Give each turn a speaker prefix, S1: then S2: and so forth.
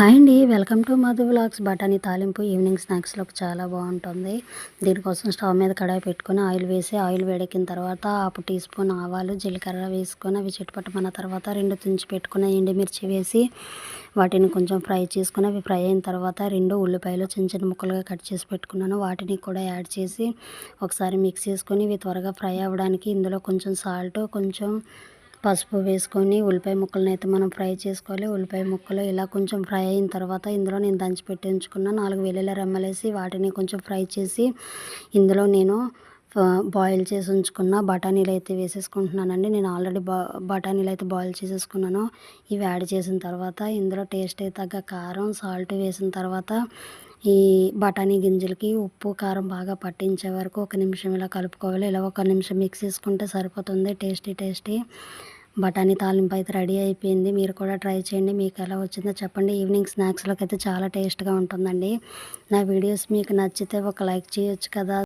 S1: Hi అండి. Welcome to Madhu blogs బఠానీ తాలింపు ఈవినింగ్ స్నాక్స్లోకి చాలా బాగుంటుంది. దీనికోసం స్టవ్ మీద కడాయి పెట్టుకొని ఆయిల్ వేసి ఆయిల్ వేడెక్కిన తర్వాత హాఫ్ టీ స్పూన్ ఆవాలు జీలకర్ర వేసుకొని అవి చిట్టుపట్టమన్న తర్వాత రెండు తుంచి పెట్టుకున్న ఎండుమిర్చి వేసి వాటిని కొంచెం ఫ్రై చేసుకుని అవి ఫ్రై అయిన తర్వాత రెండు ఉల్లిపాయలు చిన్న చిన్న ముక్కలుగా కట్ చేసి పెట్టుకున్నాను. వాటిని కూడా యాడ్ చేసి ఒకసారి మిక్స్ చేసుకొని ఇవి త్వరగా ఫ్రై అవ్వడానికి ఇందులో కొంచెం సాల్ట్ కొంచెం పసుపు వేసుకొని ఉల్లిపాయ ముక్కలను అయితే మనం ఫ్రై చేసుకోవాలి. ఉల్లిపాయ ముక్కలు ఇలా కొంచెం ఫ్రై అయిన తర్వాత ఇందులో నేను దంచి పెట్టి ఉంచుకున్న నాలుగు వెల్లుల్లి రెమ్మలేసి వాటిని కొంచెం ఫ్రై చేసి ఇందులో నేను బాయిల్ చేసి ఉంచుకున్న బఠానీలు అయితే వేసేసుకుంటున్నానండి. నేను ఆల్రెడీ బా బఠానీలు అయితే బాయిల్ చేసేసుకున్నాను. ఇవి యాడ్ చేసిన తర్వాత ఇందులో టేస్ట్ తగ్గ కారం సాల్ట్ వేసిన తర్వాత ఈ బఠానీ గింజలకి ఉప్పు కారం బాగా పట్టించే వరకు ఒక నిమిషం ఇలా కలుపుకోవాలి. ఇలా ఒక నిమిషం మిక్స్ చేసుకుంటే సరిపోతుంది. టేస్టీ టేస్టీ బఠానీ తాలింపు అయితే రెడీ అయిపోయింది. మీరు కూడా ట్రై చేయండి. మీకు ఎలా వచ్చిందో చెప్పండి. ఈవినింగ్ స్నాక్స్లోకి అయితే చాలా టేస్ట్గా ఉంటుందండి. నా వీడియోస్ మీకు నచ్చితే ఒక లైక్ చేయొచ్చు కదా.